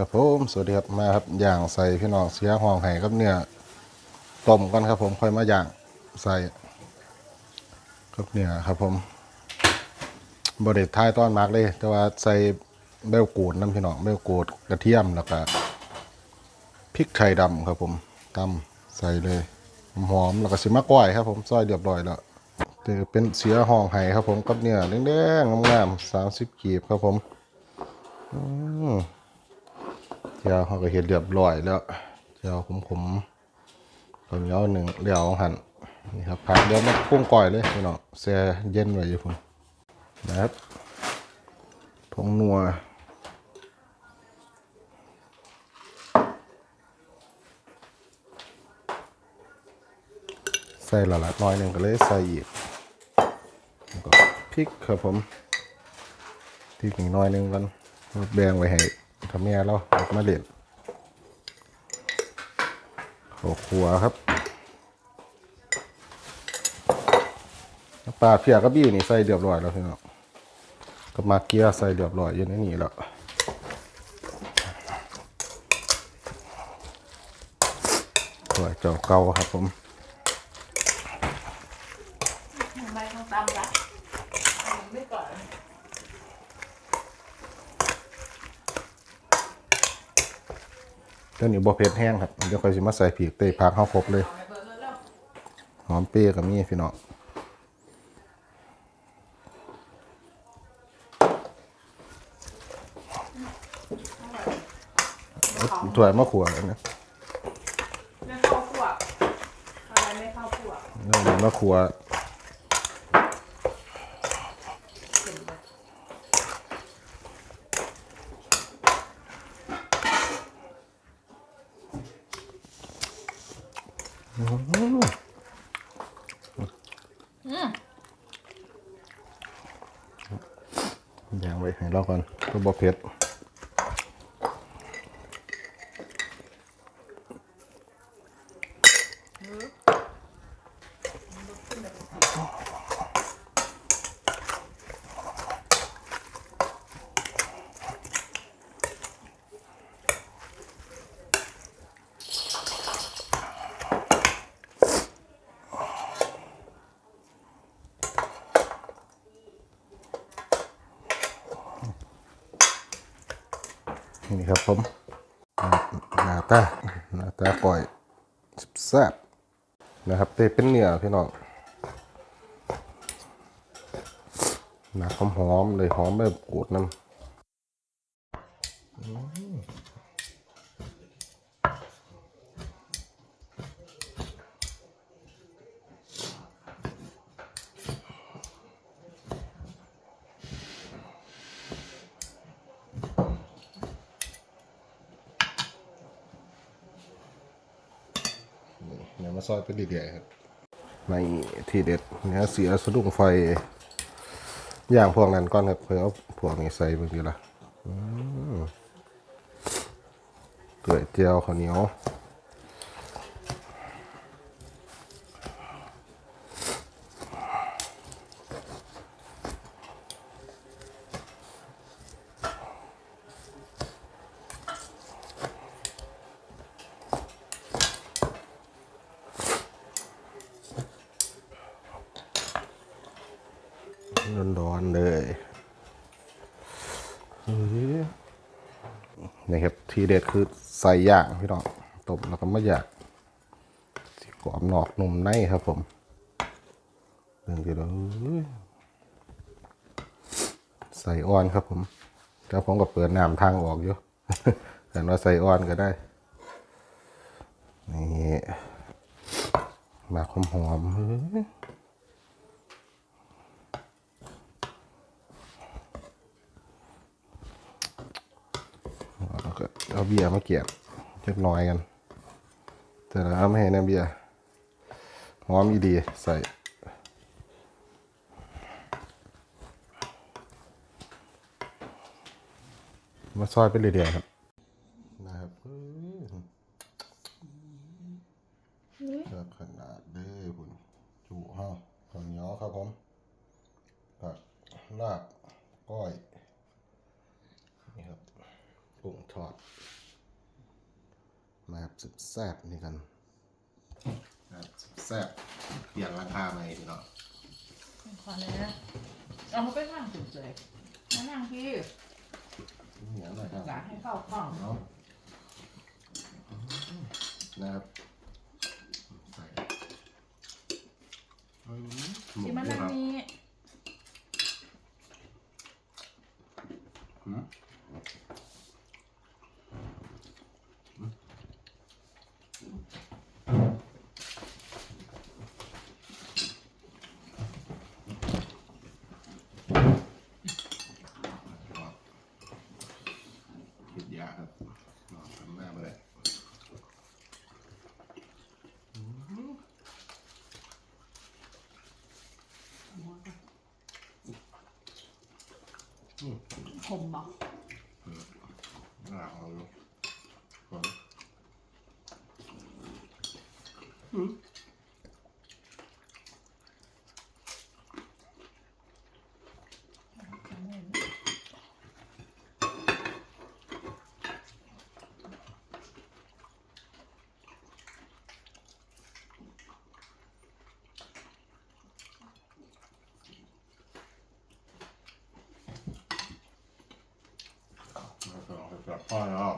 ครับผมสวัสดีครับมาครับย่างใส่พี่น้องเสียห้องไห้ครับเนี่ยต้มกันครับ ผมค่อยมาย่างใส่ครับเนี่ยครับผมบริเวท้ายต้อนมากเลย แต่ว่าใส่เบลกูดน้ำพี่น้องเบลกูดกระเทียมแล้วก็พริกไทยดำครับผมตำใส่เลยหอมแล้วก็สิมะก้อยครับ ผมซอยเรียบร้อยแล้วแต่เป็นเสียห้องไห้ครับ ผมกับเนี่ยแดงๆงามๆสามสิบกีบครับผมเจ้าเขาก็เห็ดเรียบร้อยแล้วเจ้าขมขมตอนนี้หนึ่งเลี้ยวหั่นนี่ครับผักเดี๋ยวมาปรุงก่อยเลยพี่น้องแช่เย็นไว้อยู่พุ่นนะครับผงนัวใส่ละละน้อยหนึ่งก็เลยใส่อีกแล้วก็พริกครับผมพริกอีกน้อยหนึ่งกันแบ่งไว้ให้ ทำแม่เราออกมาเล่นข้าวขัวครับปลาเพียกระบี้นี่ใส่เรียบร้อยแล้วพี่น้องกับมาเกียใส่เรียบร้อยอยู่ในนี้แล้วตัวเจ้าเก่าครับผม ทำไมต้องตำละไม่ก่อน เจ้านี้บ่เผ็ดแห้งครับเดี๋ยวค่อยสิมาใส่ผีกเตยพักเข้าครบเลยเอาไปเบิร์ดแล้วหอมเปรี้ยวกับมีพี่น้องถ้วยมะขวดอันนี้ไม่เข้าพวกอะไรไม่เข้าพวกนี่มะขวด อย่างไว้ให้เราก่อนก็บ่เผ็ด ครับผมหน้าตาหน้าตาก่อยแซ่บนะครับเตเป็นเนื้อพี่น้องหนักหอมๆเลยหอมแบบกูดน้ำเนื้ ซอยเป็นดีๆครับในที่เด็ดเนื้อเสียสะดุ้งไฟอย่างพวกนั้นก่อนครับเพื่อเอาพวกนี้ใส่เมื่อกี้ละเกลือเจียวข้าวเหนียวร้อนๆเลยเฮ้ย นี่ครับทีเด็ดคือใส่ย่างพี่น้องตบแล้วก็มาย่างสีกรอบนอกนุ่มในครับผมเรื่องที่เราใส่อ่อนครับผมแล้วผมก็เปิดน้ำทางออกอยู่แต่ว่าใส่อ่อนก็ได้นี่มากหอมๆเฮ้ย แล้วก็ เอาเบียร์มาเก็บเล็กน้อยกัน แต่แล้วไม่ให้นะเบียร์หอมอีดีใส่มาซอยไปเรื่อยๆครับอื้อเลือกขนาดเด้อคุณจุห้าข้าวเหนียวครับผมผั กลาบก้อยนี่ครับกุ้งทอด มาครับสุดแซ่บนี่กันนะครับสุดแซ่บเปลี่ยนราคาใหม่พี่น้องขอเลยนะเอาเขาไปนั่งเฉยๆมานั่งพี่เหนียวหน่อยครับอยากให้เข้ากล้องเนาะนะครับใส่อืมหมูที่มาด้วนั่ยงครับ นี้ อืมผิดยาครับนอนทำหน้าไปเลย คมบอกน่าเอาอยู่ก่อน แล้ว ก็เอาไปกลับพ่อแล้ว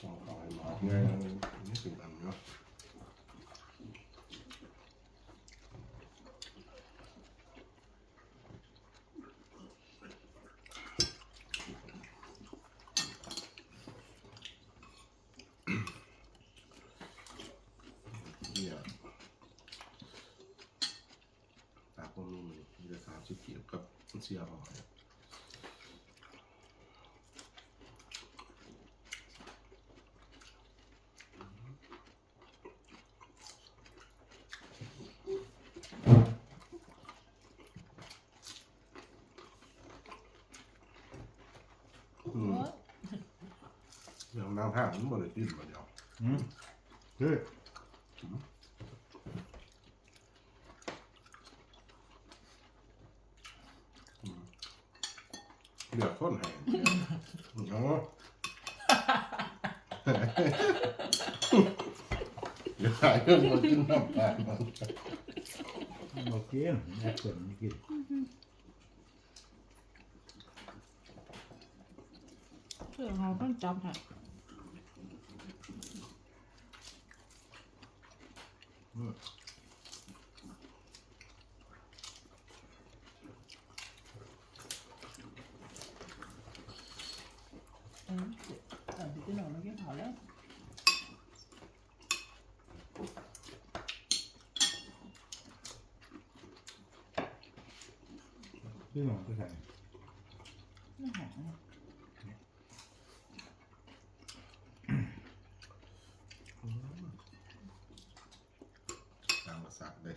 ส่งต่อให้หมอไงนี่ถึงอันเนาะเนี่ย ตาคนนู้นมีแต่สามสิบเกียบกับเสียหอยอืมอย่างนางห้างมันบ่ได้กินมาเดียวอืมเฮ้ย เดือดข้นแห้งเนาะเดี๋ยวหายเรื่องมากินน้ำตาลมันบอกกินแม่เปิดไม่กินเพื่อเราต้องจำค่ะ เออเออพี่หนูไม่กินเผาแล้ว พี่หนุ่มก็ใส่ไม่หอมตามภาษาเลย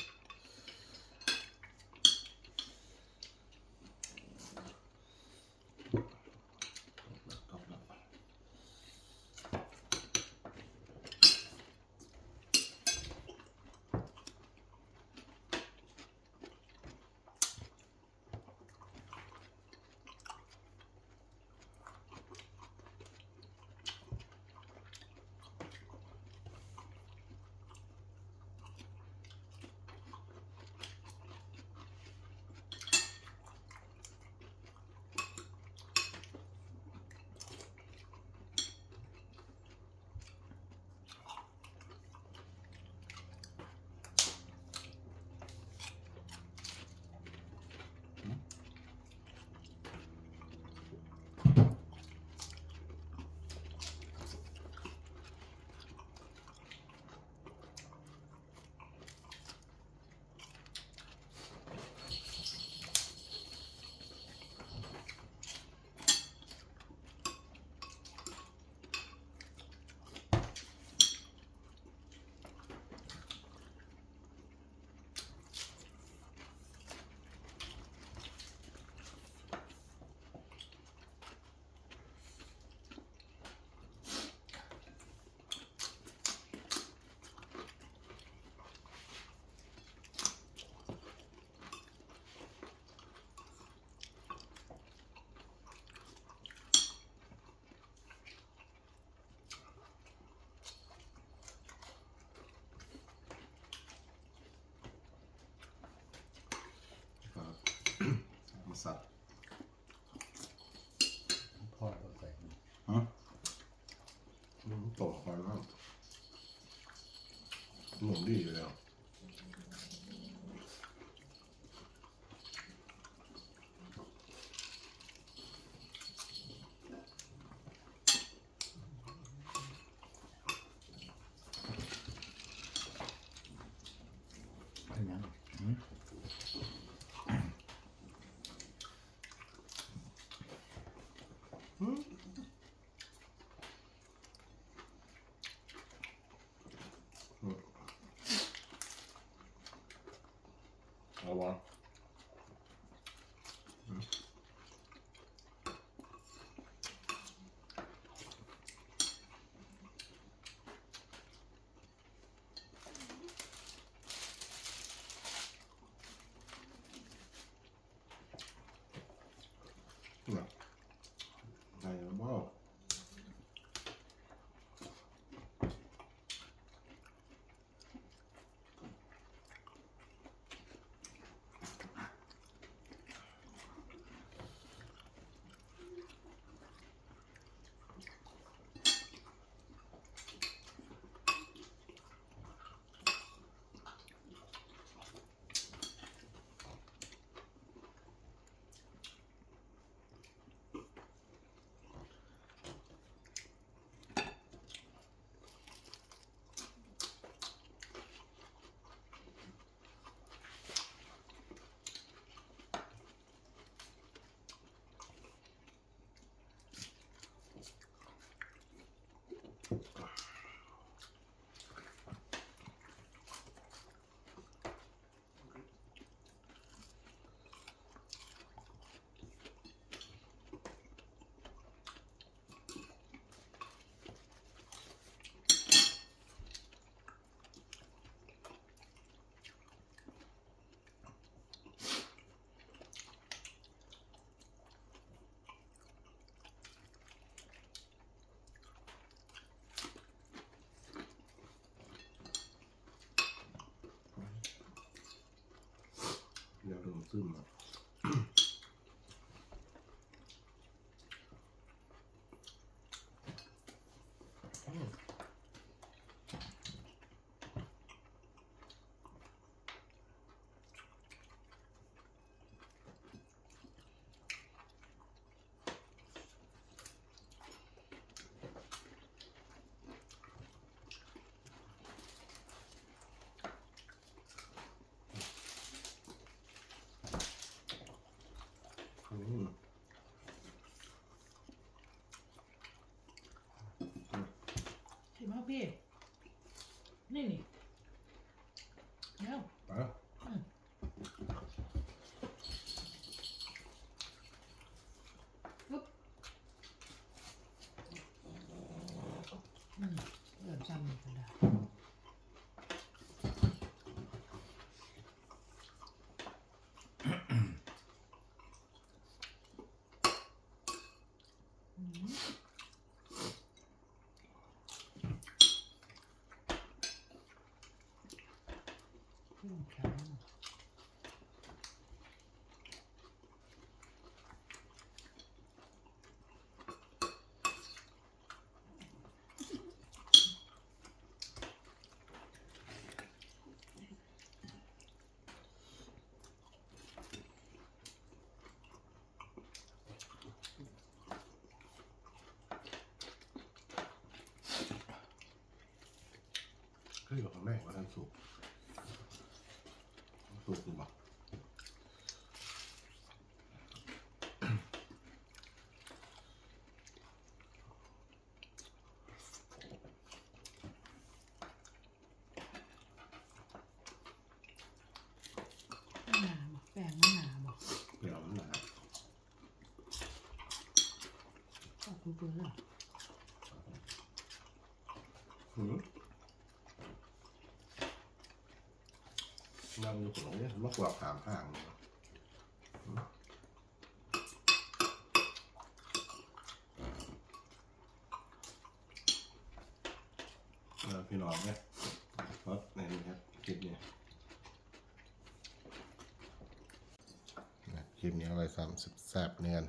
หนุ่มดีอยู่แล้ว อันยังหืม เอาวะน่ะได้แล้วบ่ เดี๋ยวโดนซึมอะ อืม ชิมเอา พี่ นี่นี่เร็วไป ปุ๊บอืมเริ่มซ้ำอีกแล้ว อืมแข็ง คืออยู่ข้างในว่าท่านสุกสุกหรือเปล่าหนาบอกแป้งมันหนาบอกเปรี้ยวมันหนาก็คือเบื่อแล้วหืม นำอยู่ของเนี่ยมากกว่าสามห่างเลยพี่น้องเนี่ยรถในนี้ครับคลิปนี้คลิปนี้อะไรซ้ำแซ่บเนียน